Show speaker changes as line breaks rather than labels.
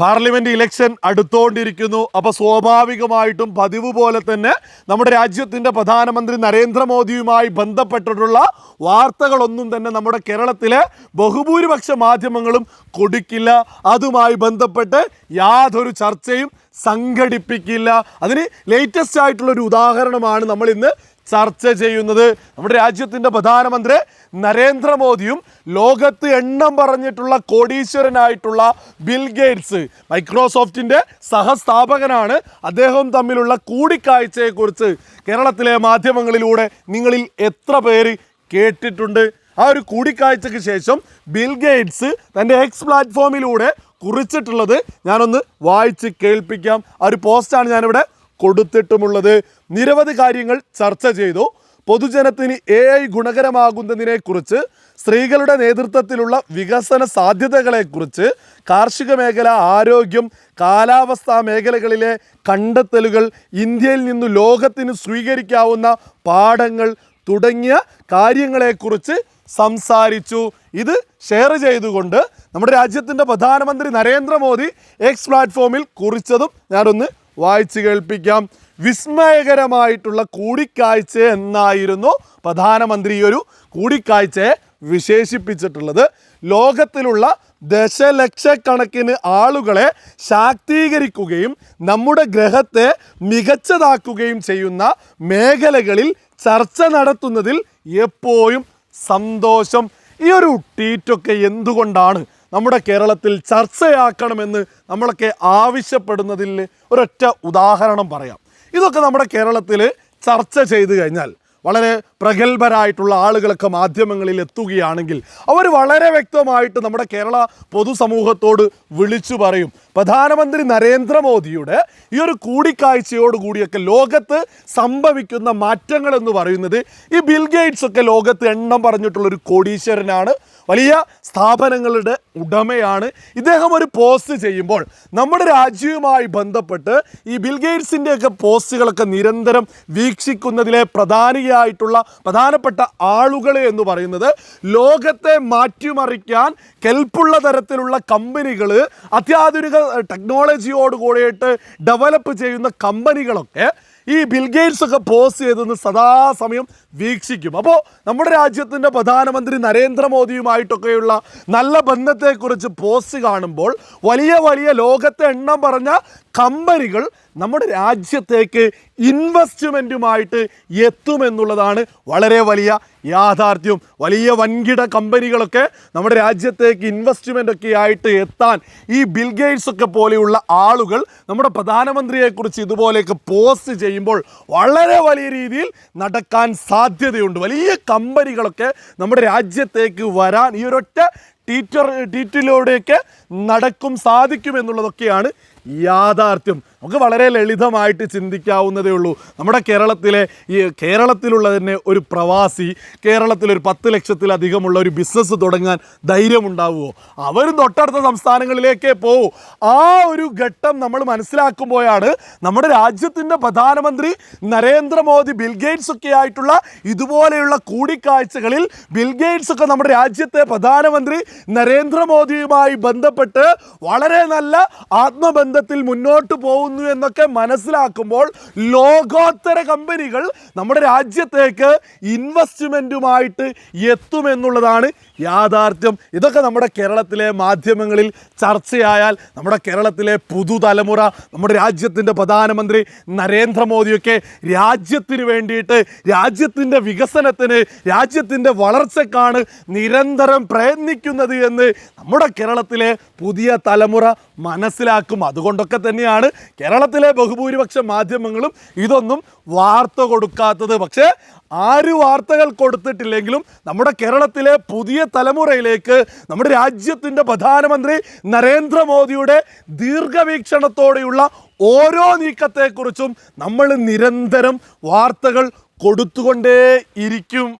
Parliament election അടുത്തോണ്ടിരിക്കുന്നു. അപ്പൊ സ്വാഭാവികമായിട്ടും പതിവ് പോലെ തന്നെ നമ്മുടെ രാജ്യത്തിന്റെ പ്രധാനമന്ത്രി നരേന്ദ്രമോദിയുമായി ബന്ധപ്പെട്ടിട്ടുള്ള വാർത്തകളൊന്നും തന്നെ നമ്മുടെ കേരളത്തിലെ ബഹുഭൂരിപക്ഷ മാധ്യമങ്ങളും കൊടുക്കില്ല. അതുമായി ബന്ധപ്പെട്ട് യാതൊരു ചർച്ചയും സംഘടിപ്പിക്കില്ല. അതിന് ലേറ്റസ്റ്റ് ആയിട്ടുള്ള ഒരു ഉദാഹരണമാണ് നമ്മൾ ഇന്ന് ചർച്ച ചെയ്യുന്നത് നമ്മുടെ രാജ്യത്തിന്റെ പ്രധാനമന്ത്രി നരേന്ദ്രമോദിയും ലോകത്ത് എണ്ണം പറഞ്ഞിട്ടുള്ള കോടീശ്വരനായിട്ടുള്ള ബിൽ ഗേറ്റ്സ് മൈക്രോസോഫ്റ്റിന്റെ സഹസ്ഥാപകനാണ്. അദ്ദേഹം തമ്മിലുള്ള കൂടിക്കാഴ്ചയെക്കുറിച്ച് കേരളത്തിലെ മാധ്യമങ്ങളിലൂടെ നിങ്ങളിൽ എത്ര പേര് കേട്ടിട്ടുണ്ട്? ആ ഒരു കൂടിക്കാഴ്ചയ്ക്ക് ശേഷം ബിൽ ഗേറ്റ്സ് തന്റെ എക്സ് പ്ലാറ്റ്ഫോമിലൂടെ കുറിച്ചിട്ടുള്ളത് ഞാനൊന്ന് വായിച്ച് കേൾപ്പിക്കാം. ആ ഒരു പോസ്റ്റാണ് ഞാനിവിടെ കൊടുത്തിട്ടുമുള്ളത്. നിരവധി കാര്യങ്ങൾ ചർച്ച ചെയ്തു. പൊതുജനത്തിന് എ ഐ ഗുണകരമാകുന്നതിനെക്കുറിച്ച് സ്ത്രീകളുടെ നേതൃത്വത്തിലുള്ള വികസന സാധ്യതകളെക്കുറിച്ച് കാർഷിക മേഖല ആരോഗ്യം കാലാവസ്ഥാ മേഖലകളിലെ കണ്ടെത്തലുകൾ ഇന്ത്യയിൽ നിന്ന് ലോകത്തിന് സ്വീകരിക്കാവുന്ന പാഠങ്ങൾ തുടങ്ങിയ കാര്യങ്ങളെക്കുറിച്ച് സംസാരിച്ചു. ഇത് ഷെയർ ചെയ്തുകൊണ്ട് നമ്മുടെ രാജ്യത്തിന്റെ പ്രധാനമന്ത്രി നരേന്ദ്രമോദി എക്സ് പ്ലാറ്റ്ഫോമിൽ കുറിച്ചതും ഞാനൊന്ന് വായിച്ചു കേൾപ്പിക്കാം. വിസ്മയകരമായിട്ടുള്ള കൂടിക്കാഴ്ച എന്നായിരുന്നു പ്രധാനമന്ത്രി ഈ ഒരു കൂടിക്കാഴ്ചയെ വിശേഷിപ്പിച്ചിട്ടുള്ളത്. ലോകത്തിലുള്ള ദശലക്ഷക്കണക്കിന് ആളുകളെ ശാക്തീകരിക്കുകയും നമ്മുടെ ഗ്രഹത്തെ മികച്ചതാക്കുകയും ചെയ്യുന്ന മേഖലകളിൽ ചർച്ച നടത്തുന്നതിൽ എപ്പോഴും സന്തോഷം. ഈ ഒരു ട്വീറ്റൊക്കെ എന്തുകൊണ്ടാണ് നമ്മുടെ കേരളത്തിൽ ചർച്ചയാക്കണമെന്ന് നമ്മളൊക്കെ ആവശ്യപ്പെടുന്നതിൽ ഒരൊറ്റ ഉദാഹരണം പറയാം. ഇതൊക്കെ നമ്മുടെ കേരളത്തിൽ ചർച്ച ചെയ്തു കഴിഞ്ഞാൽ വളരെ പ്രഗത്ഭരായിട്ടുള്ള ആളുകളൊക്കെ മാധ്യമങ്ങളിൽ എത്തുകയാണെങ്കിൽ അവർ വളരെ വ്യക്തമായിട്ട് നമ്മുടെ കേരള പൊതുസമൂഹത്തോട് വിളിച്ചു പറയും. പ്രധാനമന്ത്രി നരേന്ദ്രമോദിയുടെ ഈ ഒരു കൂടിക്കാഴ്ചയോട് കൂടിയൊക്കെ ലോകത്ത് സംഭവിക്കുന്ന മാറ്റങ്ങൾ എന്ന് പറയുന്നത് ഈ ബിൽ ഗേറ്റ്സ് ഒക്കെ ലോകത്ത് എണ്ണം പറഞ്ഞിട്ടുള്ള ഒരു കോടീശ്വരനാണ്. വലിയ സ്ഥാപനങ്ങളുടെ ഉടമയാണ്. ഇദ്ദേഹം ഒരു പോസ്റ്റ് ചെയ്യുമ്പോൾ നമ്മുടെ രാജ്യവുമായി ബന്ധപ്പെട്ട് ഈ ബിൽഗേറ്റ്സിന്റെയൊക്കെ ഗേറ്റ്സിന്റെ പോസ്റ്റുകളൊക്കെ നിരന്തരം വീക്ഷിക്കുന്നതിലെ പ്രധാനിയായിട്ടുള്ള പ്രധാനപ്പെട്ട ആളുകൾ എന്ന് പറയുന്നത് ലോകത്തെ മാറ്റിമറിക്കാൻ കെൽപ്പുള്ള തരത്തിലുള്ള കമ്പനികൾ അത്യാധുനിക ടെക്നോളജിയോട് കൂടിയിട്ട് ഡെവലപ്പ് ചെയ്യുന്ന കമ്പനികളൊക്കെ ഈ ബിൽഗേറ്റ്സ് ഒക്കെ പോസ്റ്റ് ചെയ്തെന്ന് സദാസമയം വീക്ഷിക്കും. അപ്പോൾ നമ്മുടെ രാജ്യത്തിന്റെ പ്രധാനമന്ത്രി നരേന്ദ്രമോദിയുമായിട്ടൊക്കെയുള്ള നല്ല ബന്ധത്തെക്കുറിച്ച് പോസ്റ്റ് കാണുമ്പോൾ വലിയ വലിയ ലോകത്തെ എണ്ണം പറഞ്ഞ കമ്പനികൾ നമ്മുടെ രാജ്യത്തേക്ക് ഇൻവെസ്റ്റ്മെന്റുമായിട്ട് എത്തുമെന്നുള്ളതാണ് വളരെ വലിയ യാഥാർത്ഥ്യം. വലിയ വൻകിട കമ്പനികളൊക്കെ നമ്മുടെ രാജ്യത്തേക്ക് ഇൻവെസ്റ്റ്മെന്റ് ഒക്കെ ആയിട്ട് എത്താൻ ഈ ബിൽഗേറ്റ്സ് ഒക്കെ പോലെയുള്ള ആളുകൾ നമ്മുടെ പ്രധാനമന്ത്രിയെക്കുറിച്ച് ഇതുപോലെയൊക്കെ പോസ്റ്റ് ചെയ്യുമ്പോൾ വളരെ വലിയ രീതിയിൽ നടക്കാൻ സാധ്യതയുണ്ട്. വലിയ കമ്പനികളൊക്കെ നമ്മുടെ രാജ്യത്തേക്ക് വരാൻ ഈ ഒരൊറ്റ ട്വീറ്റർ ട്വീറ്റിലൂടെയൊക്കെ നടക്കും സാധിക്കും എന്നുള്ളതൊക്കെയാണ് യാഥാർത്ഥ്യം. നമുക്ക് വളരെ ലളിതമായിട്ട് ചിന്തിക്കാവുന്നതേ ഉള്ളൂ. നമ്മുടെ കേരളത്തിലെ ഈ കേരളത്തിലുള്ള തന്നെ ഒരു പ്രവാസി കേരളത്തിലൊരു പത്ത് ലക്ഷത്തിലധികമുള്ള ഒരു ബിസിനസ് തുടങ്ങാൻ ധൈര്യമുണ്ടാവുമോ അവർ തൊട്ടടുത്ത സംസ്ഥാനങ്ങളിലേക്കേ പോകൂ ആ ഒരു ഘട്ടം നമ്മൾ മനസ്സിലാക്കുമ്പോഴാണ് നമ്മുടെ രാജ്യത്തിന്റെ പ്രധാനമന്ത്രി നരേന്ദ്രമോദി ബിൽഗേറ്റ്സ് ഒക്കെ ആയിട്ടുള്ള ഇതുപോലെയുള്ള കൂടിക്കാഴ്ചകളിൽ ബിൽഗേറ്റ്സ് ഒക്കെ നമ്മുടെ രാജ്യത്തെ പ്രധാനമന്ത്രി നരേന്ദ്രമോദിയുമായി ബന്ധപ്പെട്ട് വളരെ നല്ല ആത്മബന്ധത്തിൽ മുന്നോട്ട് പോകുന്നു എന്നൊക്കെ മനസ്സിലാക്കുമ്പോൾ ലോകോത്തര കമ്പനികൾ നമ്മുടെ രാജ്യത്തേക്ക് ഇൻവെസ്റ്റ്മെന്റുമായിട്ട് എത്തുമെന്നുള്ളതാണ് യാഥാർത്ഥ്യം. ഇതൊക്കെ നമ്മുടെ കേരളത്തിലെ മാധ്യമങ്ങളിൽ ചർച്ചയായാൽ നമ്മുടെ കേരളത്തിലെ പുതുതലമുറ നമ്മുടെ രാജ്യത്തിന്റെ പ്രധാനമന്ത്രി നരേന്ദ്രമോദിയൊക്കെ രാജ്യത്തിന് വേണ്ടിയിട്ട് രാജ്യത്തിന്റെ വികസനത്തിന് രാജ്യത്തിന്റെ വളർച്ചക്കാണ് നിരന്തരം പ്രയത്നിക്കുന്നത് എന്ന് നമ്മുടെ കേരളത്തിലെ പുതിയ തലമുറ മനസ്സിലാക്കും. അതുകൊണ്ടൊക്കെ തന്നെയാണ് കേരളത്തിലെ ബഹുഭൂരിപക്ഷ മാധ്യമങ്ങളും ഇതൊന്നും വാർത്ത കൊടുക്കാത്തത്. പക്ഷേ ആര് വാർത്തകൾ കൊടുത്തിട്ടില്ലെങ്കിലും നമ്മുടെ കേരളത്തിലെ പുതിയ തലമുറയിലേക്ക് നമ്മുടെ രാജ്യത്തിന്റെ പ്രധാനമന്ത്രി നരേന്ദ്രമോദിയുടെ ദീർഘവീക്ഷണത്തോടെയുള്ള ഓരോ നീക്കത്തെക്കുറിച്ചും നമ്മൾ നിരന്തരം വാർത്തകൾ കൊടുത്തുകൊണ്ടേ ഇരിക്കും